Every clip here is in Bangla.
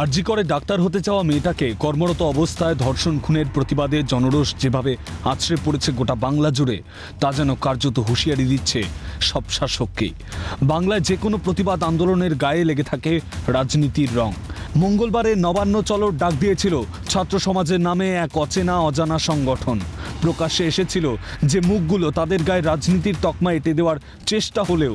আরজি করে ডাক্তার হতে চাওয়া মেয়েটাকে কর্মরত অবস্থায় ধর্ষণ খুনের প্রতিবাদে জনরোষ যেভাবে আছড়ে পড়েছে গোটা বাংলা জুড়ে, তা যেন কার্যত হুঁশিয়ারি দিচ্ছে সব শাসককে বাংলায় যে কোনো প্রতিবাদ আন্দোলনের গায়ে লেগে থাকে রাজনীতির রং। মঙ্গলবারে নবান্ন চলর ডাক দিয়েছিল ছাত্র সমাজের নামে এক অচেনা অজানা সংগঠন। প্রকাশ্যে এসেছিল যে মুখগুলো তাদের গায়ে রাজনীতির তকমা এঁটে দেওয়ার চেষ্টা হলেও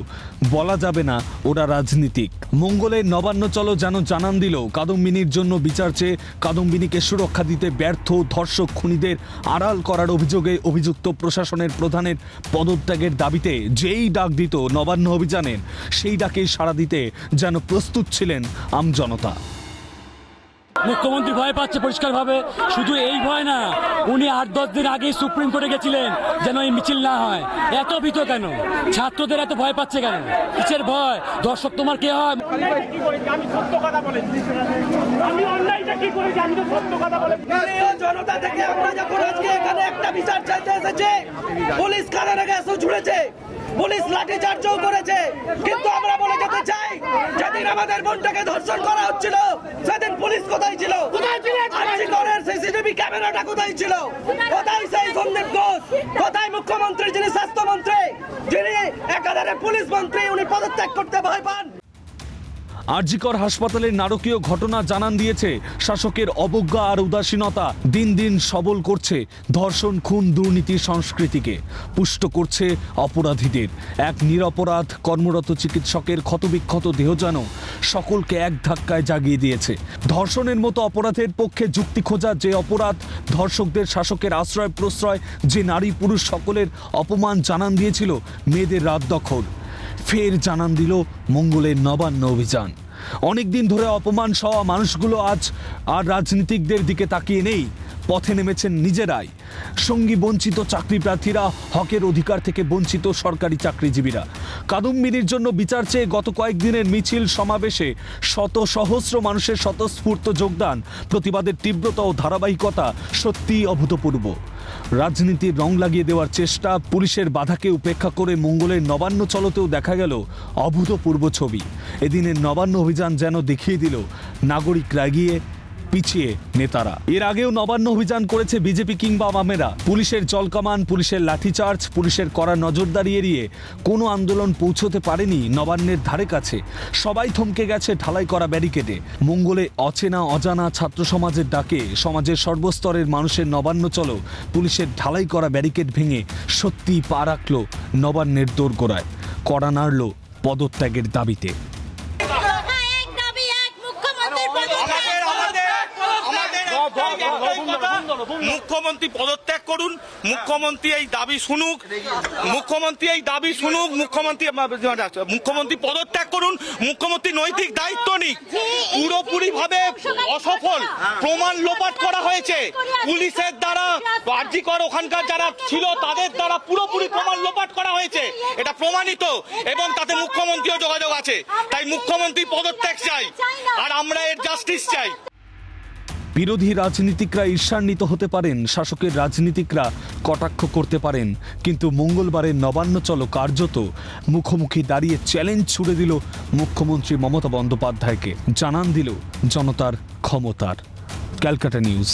বলা যাবে না ওরা রাজনীতিক। মঙ্গলের নবান্ন চলো যেন জানান দিল কাদম্বিনীর জন্য বিচার চেয়ে কাদম্বিনীকে সুরক্ষা দিতে ব্যর্থ ধর্ষক খুনিদের আড়াল করার অভিযোগে অভিযুক্ত প্রশাসনের প্রধানের পদত্যাগের দাবিতে যেই ডাক দিত নবান্ন অভিযানের, সেই ডাকেই সাড়া দিতে যেন প্রস্তুত ছিলেন আমজনতা মুখ্যমন্ত্রী ভয় পাচ্ছে পরিষ্কারভাবে। শুধু এই ভয় না উনি আট দশ দিন আগেই সুপ্রিম কোর্টে গেছিলেন যেন এই মিছিল না হয়। এত ভীত কেন? ছাত্রদের এত ভয় পাচ্ছে কেন? কিসের ভয়? দর্শক তোমার কে হয়? কি করেছি আমি সত্য কথা বলেছি আমি অন্যায়টা কি করেছি আমি তো সত্য কথা বলেছি নিরীহ জনতা থেকে আমরা যখন আজকে এখানে একটা বিচার চাইতে এসেছে পুলিশ এসে ঝুড়েছে পুলিশ লাঠি চার্জও করেছে। কিন্তু আমরা বলে যেতে চাই যেদিন আমাদের বোনটাকে ধর্ষণ করা হচ্ছিল সেদিন পুলিশ কোথায় ছিল? সিসিটিভি ক্যামেরাটা কোথায় ছিল? কোথায় সেই সন্দীপ ঘোষ? কোথায় মুখ্যমন্ত্রী যিনি স্বাস্থ্যমন্ত্রী যিনি একাধারে পুলিশ মন্ত্রী উনি পদত্যাগ করতে ভয় পান? আরজিকর হাসপাতালের নারকীয় ঘটনা জানান দিয়েছে। শাসকের অবজ্ঞা আর উদাসীনতা দিন দিন সবল করছে ধর্ষণ, খুন দুর্নীতির সংস্কৃতিকে। পুষ্ট করছে অপরাধীদের। এক নিরপরাধ কর্মরত চিকিৎসকের ক্ষতবিক্ষত দেহ যেন সকলকে এক ধাক্কায় জাগিয়ে দিয়েছে। ধর্ষণের মতো অপরাধের পক্ষে যুক্তি খোঁজা যে অপরাধ, ধর্ষকদের শাসকের আশ্রয় প্রশ্রয় যে নারী পুরুষ সকলের অপমান জানান দিয়েছিল মেয়েদের রাত দখল। ফের জানান দিল মঙ্গলের নবান্ন অভিযান। অনেকদিন ধরে অপমান সওয়া মানুষগুলো আজ আর রাজনীতিকদের দিকে তাকিয়ে নেই, পথে নেমেছেন নিজেরাই। সঙ্গী বঞ্চিত চাকরি প্রার্থীরা হকের অধিকার থেকে বঞ্চিত সরকারি চাকরিজীবীরা। কাদম্বিনীর জন্য বিচার চেয়ে গত কয়েকদিনের মিছিল সমাবেশে শত সহস্র মানুষের স্বতঃস্ফূর্ত যোগদান, প্রতিবাদের তীব্রতা ও ধারাবাহিকতা সত্যিই অভূতপূর্ব। রাজনীতির রং লাগিয়ে দেওয়ার চেষ্টা, পুলিশের বাধাকে উপেক্ষা করে মঙ্গলের নবান্ন চলতেও দেখা গেল অভূতপূর্ব ছবি। এদিনের নবান্ন অভিযান যেন দেখিয়ে দিল নাগরিক গিয়ে পিছিয়ে নেতারা। এর আগেও নবান্ন অভিযান করেছে বিজেপি কিংবা বামেরা পুলিশের জলকামান পুলিশের লাঠিচার্জ, পুলিশের কড়া নজরদারি এড়িয়ে কোনো আন্দোলন পৌঁছতে পারেনি নবান্নের ধারে কাছে। সবাই থমকে গেছে ঢালাই করা ব্যারিকেডে। মঙ্গলে অচেনা, অজানা ছাত্র সমাজের ডাকে সমাজের সর্বস্তরের মানুষের নবান্ন চলো পুলিশের ঢালাই করা ব্যারিকেড ভেঙে সত্যি পা রাখল নবান্নের দোরগোড়ায়। কড়া নাড়ল পদত্যাগের দাবিতে। মুখ্যমন্ত্রী পদত্যাগ করুন, মুখ্যমন্ত্রী এই দাবি শুনুক, মুখ্যমন্ত্রী এই দাবি শুনুক, মুখ্যমন্ত্রী মুখ্যমন্ত্রী পদত্যাগ করুন, মুখ্যমন্ত্রী নৈতিক দায়িত্ব নিক। পুরোপুরি ভাবে অসফল প্রমাণ লোপাট করা হয়েছে। পুলিশের দ্বারা কার্যকর ওখানকার যারা ছিল, তাদের দ্বারা পুরোপুরি প্রমাণ লোপাট করা হয়েছে। এটা প্রমাণিত এবং তাতে মুখ্যমন্ত্রীও যোগাযোগ আছে। তাই মুখ্যমন্ত্রী পদত্যাগ চাই। আর আমরা এর জাস্টিস চাই। বিরোধী রাজনীতিকরা ঈর্ষান্বিত হতে পারেন, শাসকের রাজনীতিকরা কটাক্ষ করতে পারেন, কিন্তু মঙ্গলবারের নবান্ন চলো কার্যত মুখোমুখি দাঁড়িয়ে চ্যালেঞ্জ ছুড়ে দিল মুখ্যমন্ত্রী মমতা বন্দ্যোপাধ্যায়কে। জানান দিল জনতার ক্ষমতার। ক্যালকাটা নিউজ।